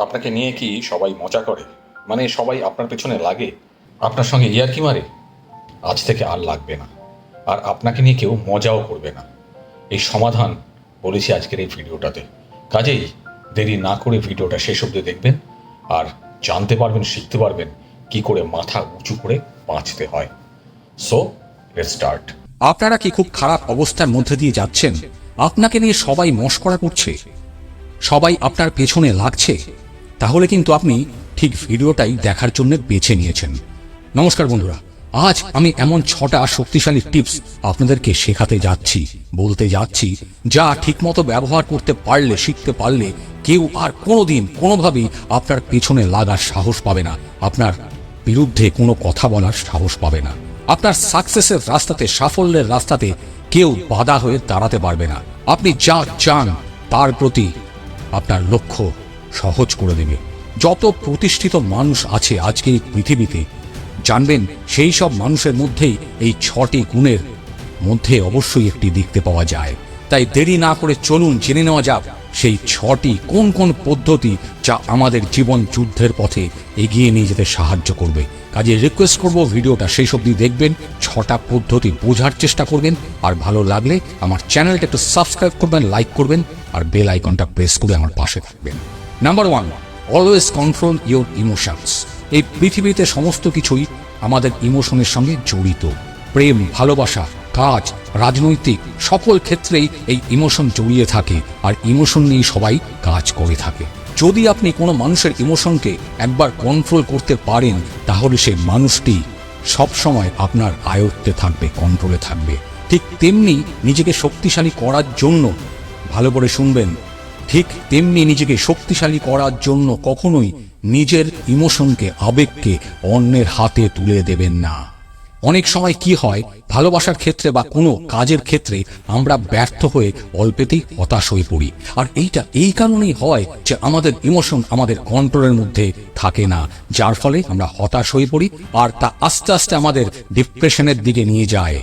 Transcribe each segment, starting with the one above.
আপনাকে নিয়ে কি সবাই মজা করে? মানে সবাই আপনার পেছনে লাগে? আপনার সঙ্গে ইয়ার্কি মারে? আজ থেকে আর লাগবে না। আর আপনাকে নিয়ে কেউ মজাও করবে না। এই সমাধান বলেছি আজকের এই ভিডিওটাতে। কাজেই দেরি না করে ভিডিওটা শেষ অবধি দেখবেন আর জানতে পারবেন, শিখতে পারবেন কি করে মাথা উঁচু করে বাঁচতে হয়। সো লেট স্টার্ট আপনারা কি খুব খারাপ অবস্থার মধ্যে দিয়ে যাচ্ছেন? আপনাকে নিয়ে সবাই মস্করা করছে। সবাই আপনার পেছনে লাগছে। তাহলে কিন্তু আপনি ঠিক ভিডিওটাই দেখার জন্য বেছে নিয়েছেন। নমস্কার বন্ধুরা, আজ আমি এমন ছটা শক্তিশালী টিপস আপনাদেরকে শেখাতে যাচ্ছি, বলতে যাচ্ছি, যা ঠিকমতো ব্যবহার করতে পারলে, শিখতে পারলে কেউ আর কোনোদিন কোনোভাবেই আপনার পেছনে লাগার সাহস পাবে না। আপনার বিরুদ্ধে কোনো কথা বলার সাহস পাবে না। আপনার সাকসেসের রাস্তাতে, সাফল্যের রাস্তাতে কেউ বাধা হয়ে দাঁড়াতে পারবে না। আপনি যা চান, তার প্রতি আপনার লক্ষ্য সহজ করে দেবে। যত প্রতিষ্ঠিত মানুষ আছে আজকে এই পৃথিবীতে, জানবেন সেই সব মানুষের মধ্যেই এই ছটি গুণের মধ্যে অবশ্যই একটি দেখতে পাওয়া যায়। তাই দেরি না করে চলুন, জেনে নেওয়া যাক সেই ছটি কোন কোন পদ্ধতি যা আমাদের জীবন যুদ্ধের পথে এগিয়ে নিয়ে যেতে সাহায্য করবে। কাজে রিকোয়েস্ট করব, ভিডিওটা সেই অবধি দেখবেন, ছটা পদ্ধতি বোঝার চেষ্টা করবেন, আর ভালো লাগলে আমার চ্যানেলটা একটু সাবস্ক্রাইব করবেন লাইক করবেন, আর বেল আইকনটা প্রেস করে আমার পাশে থাকবেন। Number one always control your emotions এই পৃথিবীতে সমস্ত কিছুই আমাদের ইমোশনের সঙ্গে জড়িত। প্রেম, ভালোবাসা, কাজ, রাজনৈতিক, সকল ক্ষেত্রেই এই ইমোশন জড়িয়ে থাকে আর ইমোশন নিয়ে সবাই কাজ করে থাকে। যদি আপনি কোনো মানুষের ইমোশনকে একবার কন্ট্রোল করতে পারেন, তাহলে সেই মানুষটি সবসময় আপনার আয়ত্তে থাকবে কন্ট্রোলে থাকবে। ঠিক তেমনি নিজেকে শক্তিশালী করার জন্য ভালো করে শুনবেন ঠিক তেমনি নিজেকে শক্তিশালী করার জন্য কখনোই নিজের ইমোশনকে, আবেগকে অন্যের হাতে তুলে দেবেন না। অনেক সময় কি হয়, ভালোবাসার ক্ষেত্রে বা কোনো কাজের ক্ষেত্রে আমরা ব্যর্থ হয়ে অল্পেতেই হতাশ হয়ে পড়ি। আর এইটা এই কারণেই হয় যে আমাদের ইমোশন আমাদের কন্ট্রোলের মধ্যে থাকে না, যার ফলে আমরা হতাশ হয়ে পড়ি আর তা আস্তে আস্তে আমাদের ডিপ্রেশনের দিকে নিয়ে যায়।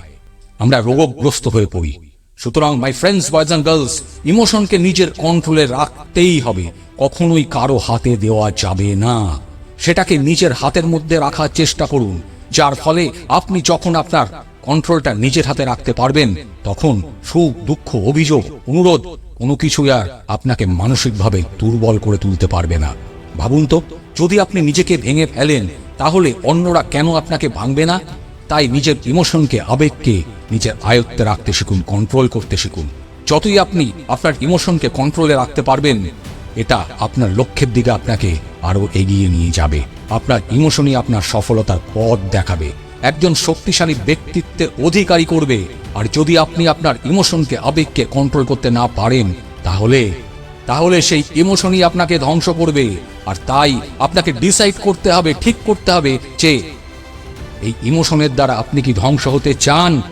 আমরা রোগগ্রস্ত হয়ে পড়ি। সুতরাং my friends boys and girls ইমোশনকে নিজের কন্ট্রোলে রাখতেই হবে। কখনোই কারও হাতে দেওয়া যাবে না। সেটাকে নিজের হাতের মধ্যে রাখার চেষ্টা করুন, যার ফলে আপনি যখন আপনার কন্ট্রোলটা নিজের হাতে রাখতে পারবেন, তখন সুখ, দুঃখ, অভিযোগ, অনুরোধ, কোনো কিছুই আর আপনাকে মানসিকভাবে দুর্বল করে তুলতে পারবে না। ভাবুন তো, যদি আপনি নিজেকে ভেঙে ফেলেন, তাহলে অন্যরা কেন আপনাকে ভাঙবে না? তাই নিজের ইমোশনকে আবেগকে নিজের আয়ত্তে রাখতে শিখুন কন্ট্রোল করতে শিখুন। যতই আপনি আপনার ইমোশনকে কন্ট্রোলে রাখতে পারবেন, এটা আপনার লক্ষ্যের দিকে আপনাকে আরও এগিয়ে নিয়ে যাবে। আপনার ইমোশনই আপনার সফলতার পথ দেখাবে। একজন শক্তিশালী ব্যক্তিত্বের অধিকারী করবে। আর যদি আপনি আপনার ইমোশনকে আবেগকে কন্ট্রোল করতে না পারেন, তাহলে তাহলে সেই ইমোশনই আপনাকে ধ্বংস করবে। আর তাই আপনাকে ডিসাইড করতে হবে, ঠিক করতে হবে যে, এই ইমোশনের দ্বারা আপনি কি ধ্বংস হতে চান?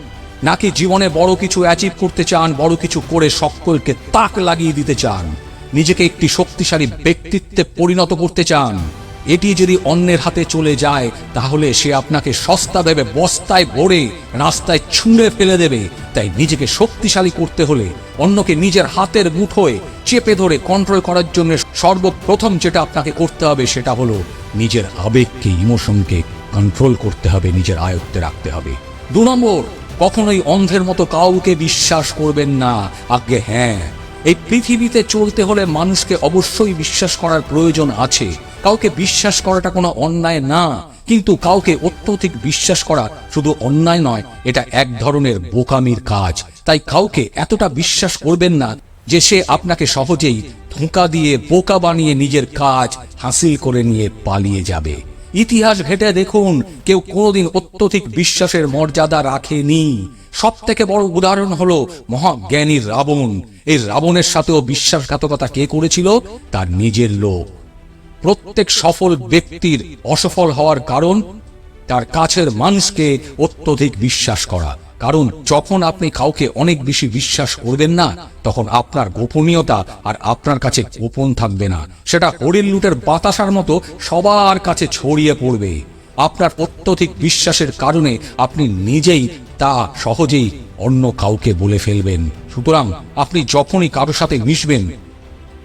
নাকি জীবনে বড় কিছু অ্যাচিভ করতে চান, বড় কিছু করে সকলকে তাক লাগিয়ে দিতে চান? নিজেকে একটি শক্তিশালী ব্যক্তিত্বে পরিণত করতে চান? এটি যদি অন্যের হাতে চলে যায়, তাহলে সে আপনাকে সস্তা দেবে, বস্তায় ভরে রাস্তায় ছুঁড়ে ফেলে দেবে। তাই নিজেকে শক্তিশালী করতে হলে অন্যকে নিজের হাতের মুঠোয় চেপে ধরে কন্ট্রোল করার জন্য সর্বপ্রথম যেটা আপনাকে করতে হবে, সেটা হলো নিজের আবেগকে ইমোশনকে কন্ট্রোল করতে হবে, নিজের আয়ত্তে রাখতে হবে। দু নম্বর কখনোই অন্ধের মতো কাউকে বিশ্বাস করবেন না। আগে হ্যাঁ এই পৃথিবীতে চলতে হলে মানুষকে অবশ্যই বিশ্বাস করার প্রয়োজন আছে। কাউকে বিশ্বাস করাটা কোনো অন্যায় না, কিন্তু কাউকে অত্যধিক বিশ্বাস করা শুধু অন্যায় নয়, এটা এক ধরনের বোকামির কাজ। তাই কাউকে এতটা বিশ্বাস করবেন না যে সে আপনাকে সহজেই ধোঁকা দিয়ে বোকা বানিয়ে নিজের কাজ হাসিল করে নিয়ে পালিয়ে যাবে। ইতিহাস ঘেটে দেখুন, কেউ কোনোদিন অত্যধিক বিশ্বাসের মর্যাদা রাখেনি। সব থেকে বড় উদাহরণ হলো মহাজ্ঞানী রাবণ। এই রাবণের সাথেও বিশ্বাসঘাতকতা কে করেছিল? তার নিজের লোক। প্রত্যেক সফল ব্যক্তির অসফল হওয়ার কারণ, তার কাছের মানুষকে অত্যধিক বিশ্বাস করা। কারণ যখন আপনি কাউকে অনেক বেশি বিশ্বাস করবেন না, তখন আপনার গোপনীয়তা আর আপনার কাছে গোপন থাকবে না। সেটা হরিণ লুটের বাতাসার মতো সবার কাছে ছড়িয়ে পড়বে। আপনার অত্যধিক বিশ্বাসের কারণে আপনি নিজেই তা সহজেই অন্য কাউকে বলে ফেলবেন। সুতরাং আপনি যখনই কারোর সাথে মিশবেন,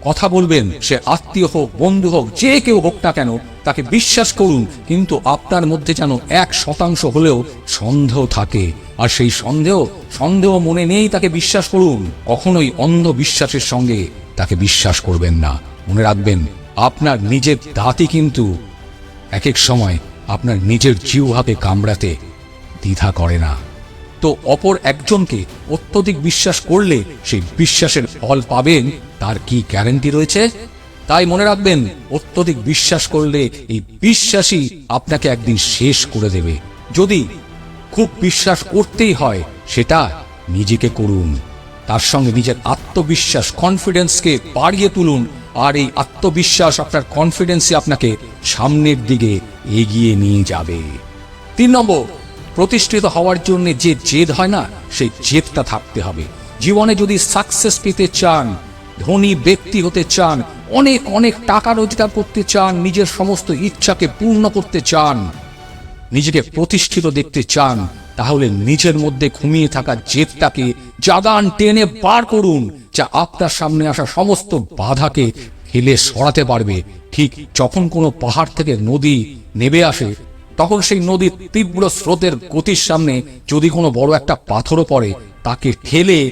কথা বলবেন, সে আত্মীয় হোক, বন্ধু হোক, যে কেউ হোক না কেন, তাকে বিশ্বাস করুন, কিন্তু আপনার মধ্যে যেন এক শতাংশ হলেও সন্দেহ থাকে। আর সেই সন্দেহ সন্দেহ মনে নেই তাকে বিশ্বাস করুন। কখনোই অন্ধ বিশ্বাসের সঙ্গে তাকে বিশ্বাস করবেন না। মনে রাখবেন, আপনার নিজের দাঁতই কিন্তু এক এক সময় আপনার নিজের জিহ্বাকে কামড়াতে দ্বিধা করে না। তো অপর একজনকে অত্যধিক বিশ্বাস করলে সেই বিশ্বাসের ফল পাবেন, তার কি গ্যারেন্টি রয়েছে? তাই মনে রাখবেন, অত্যধিক বিশ্বাস করলে এই বিশ্বাসই আপনাকে একদিন শেষ করে দেবে। যদি খুব বিশ্বাস করতেই হয়, সেটা নিজেকে করুন। তার সঙ্গে নিজের আত্মবিশ্বাস কনফিডেন্সকে বাড়িয়ে তুলুন, আর এই আত্মবিশ্বাস, আপনার কনফিডেন্সই আপনাকে সামনের দিকে এগিয়ে নিয়ে যাবে। তিন নম্বর, প্রতিষ্ঠিত হওয়ার জন্য যে জেদ হয় না, সেই জেদটা থাকতে হবে। জীবনে যদি সাকসেস পেতে চান, ধনী ব্যক্তি হতে চান, অনেক অনেক টাকা রোজগার করতে চান, নিজের সমস্ত ইচ্ছাকে পূর্ণ করতে চান নিজেকে প্রতিষ্ঠিত দেখতে চান, তাহলে নিজের মধ্যে ঘুমিয়ে থাকা জেদটাকে জাগান টেনে বার করুন, যা আপনার সামনে আসা সমস্ত বাধাকে ফেলে সরাতে পারবে। ঠিক যখন কোনো পাহাড় থেকে নদী নেবে আসে, তখন সেই নদীর তীব্র স্রোতের গতির সামনে যদি কোনো বড় একটা পাথরও পড়ে, তাকে ঠেলে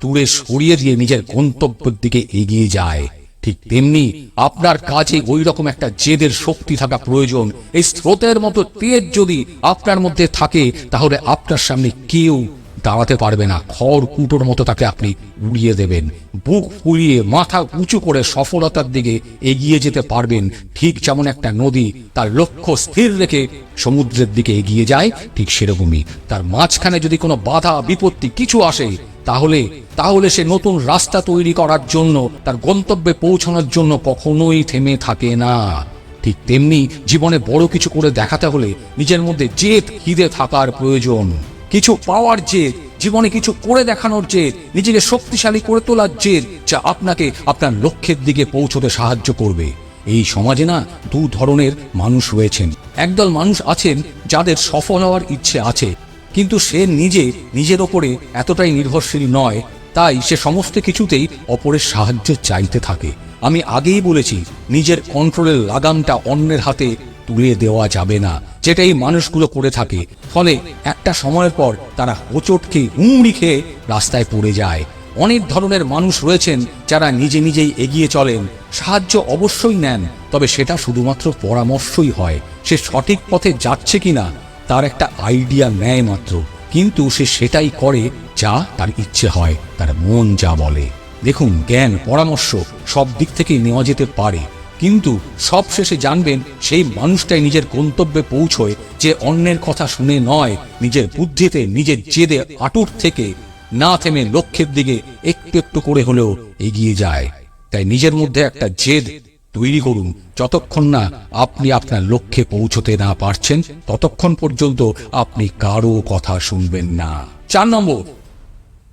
দূরে সরিয়ে দিয়ে নিজের গন্তব্যের দিকে এগিয়ে যায়। ঠিক তেমনি আপনার কাজে ওই রকম একটা জেদের শক্তি থাকা প্রয়োজন। এই স্রোতের মতো তেজ যদি আপনার মধ্যে থাকে, তাহলে আপনার সামনে কেউ দাঁড়াতে পারবে না। খড় কুটোর মতো তাকে আপনি উড়িয়ে দেবেন। বুক ফুলিয়ে মাথা উঁচু করে সফলতার দিকে এগিয়ে যেতে পারবেন। ঠিক যেমন একটা নদী তার লক্ষ্য স্থির রেখে সমুদ্রের দিকে এগিয়ে যায়, ঠিক সেরকমই। তার মাঝখানে যদি কোনো বাধা, বিপত্তি কিছু আসে তাহলে তাহলে সে নতুন রাস্তা তৈরি করার জন্য, তার গন্তব্যে পৌঁছানোর জন্য কখনোই থেমে থাকে না। ঠিক তেমনি জীবনে বড় কিছু করে দেখাতে হলে নিজের মধ্যে জেদ, হিদে থাকার প্রয়োজন। কিছু পাওয়ার জেদ, জীবনে কিছু করে দেখানোর জেদ, নিজেকে শক্তিশালী করে তোলার জেদ, যা আপনাকে আপনার লক্ষ্যের দিকে পৌঁছতে সাহায্য করবে। এই সমাজে না দু ধরনের মানুষ রয়েছেন। একদল মানুষ আছেন যাদের সফল হওয়ার ইচ্ছে আছে কিন্তু সে নিজে, নিজের ওপরে এতটাই নির্ভরশীল নয়, তাই সে সমস্ত কিছুতেই অপরের সাহায্য চাইতে থাকে। আমি আগেই বলেছি, নিজের কন্ট্রোলের লাগামটা অন্যের হাতে তুলে দেওয়া যাবে না যেটা এই মানুষগুলো করে থাকে। ফলে একটা সময়ের পর তারা হোঁচট খেয়ে উমড়ি খেয়ে রাস্তায় পড়ে যায়। অনেক ধরনের মানুষ রয়েছেন যারা নিজে নিজেই এগিয়ে চলেন, সাহায্য অবশ্যই নেন, তবে সেটা শুধুমাত্র পরামর্শই হয়, সে সঠিক পথে যাচ্ছে কিনা তার একটা আইডিয়া নেয় মাত্র। কিন্তু সে সেটাই করে যা তার ইচ্ছে হয়, তার মন যা বলে। দেখুন, জ্ঞান, পরামর্শ সব দিক থেকেই নেওয়া যেতে পারে। কিন্তু সব শেষে জানবেন, সেই মানুষটাই নিজের গন্তব্যে পৌঁছয় যে অন্যের কথা শুনে নয়, নিজের বুদ্ধিতে, নিজের জেদে আটুর থেকে। না থেমে লক্ষ্যের দিকে একটু একটু করে হলেও এগিয়ে যায়। তাই নিজের মধ্যে একটা জেদ তৈরি করুন। যতক্ষণ না আপনি আপনার লক্ষ্যে পৌঁছতে না পারছেন, ততক্ষণ পর্যন্ত আপনি কারও কথা শুনবেন না। চার নম্বর,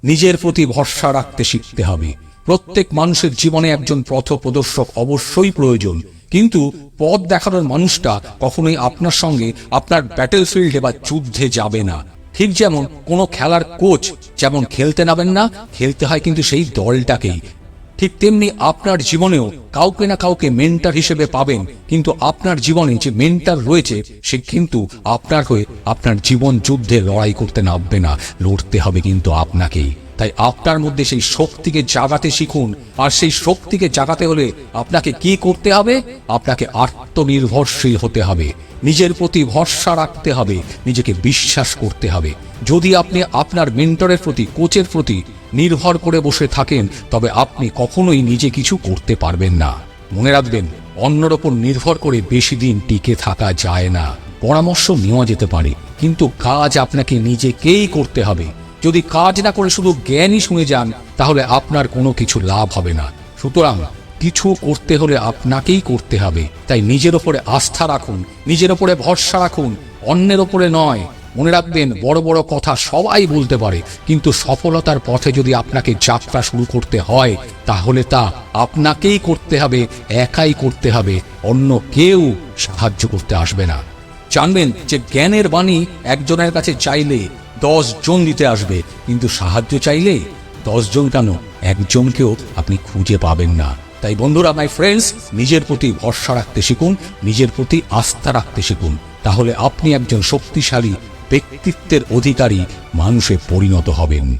নিজের প্রতি ভরসা রাখতে শিখতে হবে। প্রত্যেক মানুষের জীবনে একজন পথ প্রদর্শক অবশ্যই প্রয়োজন। কিন্তু পথ দেখানোর মানুষটা কখনোই আপনার সঙ্গে আপনার ব্যাটেল ফিল্ডে বা যুদ্ধে যাবে না। ঠিক যেমন কোনো খেলার কোচ যেমন খেলতে নামেন না, খেলতে হয় কিন্তু সেই দলটাকেই। ঠিক তেমনি আপনার জীবনেও কাউকে না কাউকে মেন্টার হিসেবে পাবেন। কিন্তু আপনার জীবনে যে মেন্টার রয়েছে, সে কিন্তু আপনার হয়ে আপনার জীবন যুদ্ধে লড়াই করতে নামবে না। লড়তে হবে কিন্তু আপনাকেই। তাই আপনার মধ্যে সেই শক্তিকে জাগাতে শিখুন। আর সেই শক্তিকে জাগাতে হলে আপনাকে কি করতে হবে? আপনাকে আত্মনির্ভরশীল হতে হবে। নিজের প্রতি ভরসা রাখতে হবে। নিজেকে বিশ্বাস করতে হবে। যদি আপনি আপনার মেন্টরের প্রতি কোচের প্রতি নির্ভর করে বসে থাকেন, তবে আপনি কখনোই নিজে কিছু করতে পারবেন না। মনে রাখবেন, অন্যর ওপর নির্ভর করে বেশি দিন টিকে থাকা যায় না। পরামর্শ নেওয়া যেতে পারে, কিন্তু কাজ আপনাকে নিজেকেই করতে হবে। যদি কাজ না করে শুধু জ্ঞানই শুনে যান, তাহলে আপনার কোনো কিছু লাভ হবে না। সুতরাং, কিছু করতে হলে আপনাকেই করতে হবে। তাই নিজের ওপরে আস্থা রাখুন, নিজের ওপরে ভরসা রাখুন, অন্যের ওপরে নয় মনে রাখবেন বড় বড় কথা সবাই বলতে পারে কিন্তু সফলতার পথে যদি আপনাকে যাত্রা শুরু করতে হয় তাহলে তা আপনাকেই করতে হবে একাই করতে হবে অন্য কেউ সাহায্য করতে আসবে না। জানবেন যে জ্ঞানের বাণী একজনের কাছে চাইলে দশ জন দিতে আসবে কিন্তু সাহায্য চাইলে দশ জন কেন? একজনকেও আপনি খুঁজে পাবেন না। তাই বন্ধুরা মাই ফ্রেন্ডস নিজের প্রতি ভরসা রাখতে শিখুন নিজের প্রতি আস্থা রাখতে শিখুন। তাহলে আপনি একজন শক্তিশালী ব্যক্তিত্বের অধিকারী মানুষে পরিণত হবেন।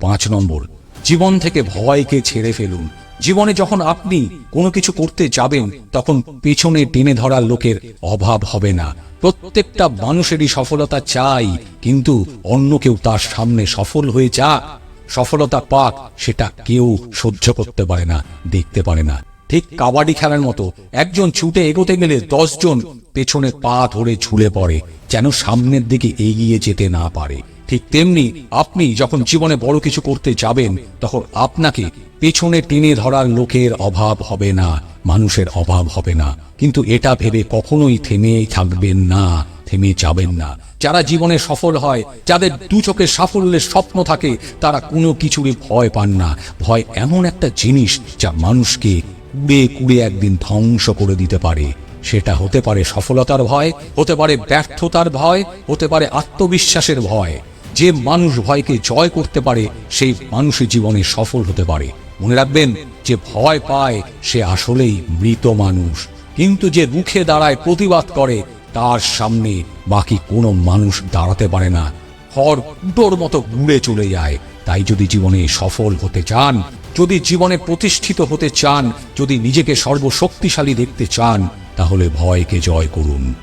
পাঁচ নম্বর, জীবন থেকে ভয়কে ছেড়ে ফেলুন। জীবনে যখন আপনি কোনো কিছু করতে যাবেন, তখন পেছনে টেনে ধরার লোকের অভাব হবে না। প্রত্যেকটা মানুষেরই সফলতা চাই, কিন্তু অন্য কেউ তার সামনে সফল হয়ে যাক। সফলতা পাক, সেটা কেউ সহ্য করতে পারে না, দেখতে পারে না। ঠিক কাবাডি খেলার মতো। একজন ছুটে এগোতে গেলে দশজন পেছনে পা ধরে ঝুলে পড়ে, যেন সামনের দিকে এগিয়ে যেতে না পারে। ঠিক তেমনি আপনি যখন জীবনে বড় কিছু করতে যাবেন, তখন আপনাকে পেছনে টেনে ধরার লোকের অভাব হবে না, মানুষের অভাব হবে না। কিন্তু এটা ভেবে কখনোই থেমে থাকবেন না, থেমে যাবেন না। যারা জীবনে সফল হয়, যাদের দু চোখে সাফল্যের স্বপ্ন থাকে, তারা কোনো কিছুরই ভয় পান না। ভয় এমন একটা জিনিস যা মানুষকে কুড়ে কুড়ে একদিন ধ্বংস করে দিতে পারে। সেটা হতে পারে সফলতার ভয়, হতে পারে ব্যর্থতার ভয়, হতে পারে আত্মবিশ্বাসের ভয়। যে মানুষ ভয়কে জয় করতে পারে, সেই মানুষই জীবনে সফল হতে পারে। মনে রাখবেন, যে ভয় পায়, সে আসলেই মৃত মানুষ। কিন্তু যে রুখে দাঁড়ায় প্রতিবাদ করে, তার সামনে বাকি কোনো মানুষ দাঁড়াতে পারে না। হর কুটোর মতো ঘুরে চলে যায়। তাই যদি জীবনে সফল হতে চান যদি জীবনে প্রতিষ্ঠিত হতে চান, যদি নিজেকে সর্বশক্তিশালী দেখতে চান, তাহলে ভয়কে জয় করুন।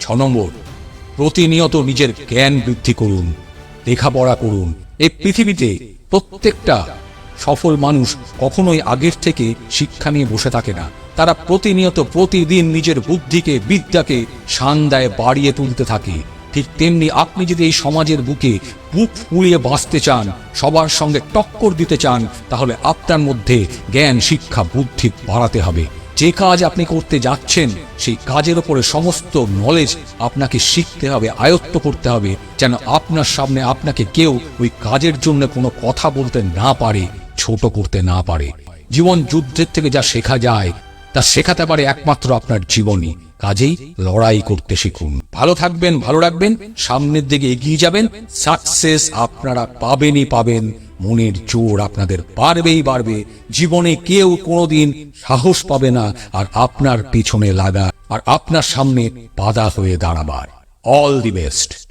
ছ নম্বর, প্রতিনিয়ত নিজের জ্ঞান বৃদ্ধি করুন, লেখাপড়া করুন। এই পৃথিবীতে প্রত্যেকটা সফল মানুষ কখনোই আগের থেকে শিক্ষা নিয়ে বসে থাকে না। তারা প্রতিনিয়ত প্রতিদিন নিজের বুদ্ধিকে, বিদ্যাকে সান্দায় বাড়িয়ে তুলতে থাকে। ঠিক তেমনি আপনি যদি এই সমাজের বুকে বুক ফুলিয়ে বাঁচতে চান, সবার সঙ্গে টক্কর দিতে চান, তাহলে আপনার মধ্যে জ্ঞান, শিক্ষা, বুদ্ধি বাড়াতে হবে। যে কাজ আপনি করতে যাচ্ছেন, সেই কাজের ওপরে সমস্ত নলেজ আপনাকে শিখতে হবে, আয়ত্ত করতে হবে, যেন আপনার সামনে আপনাকে কেউ ওই কাজের জন্য কোনো কথা বলতে না পারে, ছোট করতে না পারে। জীবন যুদ্ধের থেকে যা শেখা যায়, তা শেখাতে পারে একমাত্র আপনার জীবনী কাজেই লড়াই করতে শিখুন। ভালো থাকবেন, ভালো রাখবেন, সামনের দিকে এগিয়ে যাবেন সাকসেস আপনারা পাবেনই পাবেন, মনের জোর আপনাদের বাড়বেই বাড়বে, জীবনে কেউ কোনোদিন সাহস পাবে না, আর আপনার পিছনে লাগা, আর আপনার সামনে বাধা হয়ে দাঁড়াবার। All the best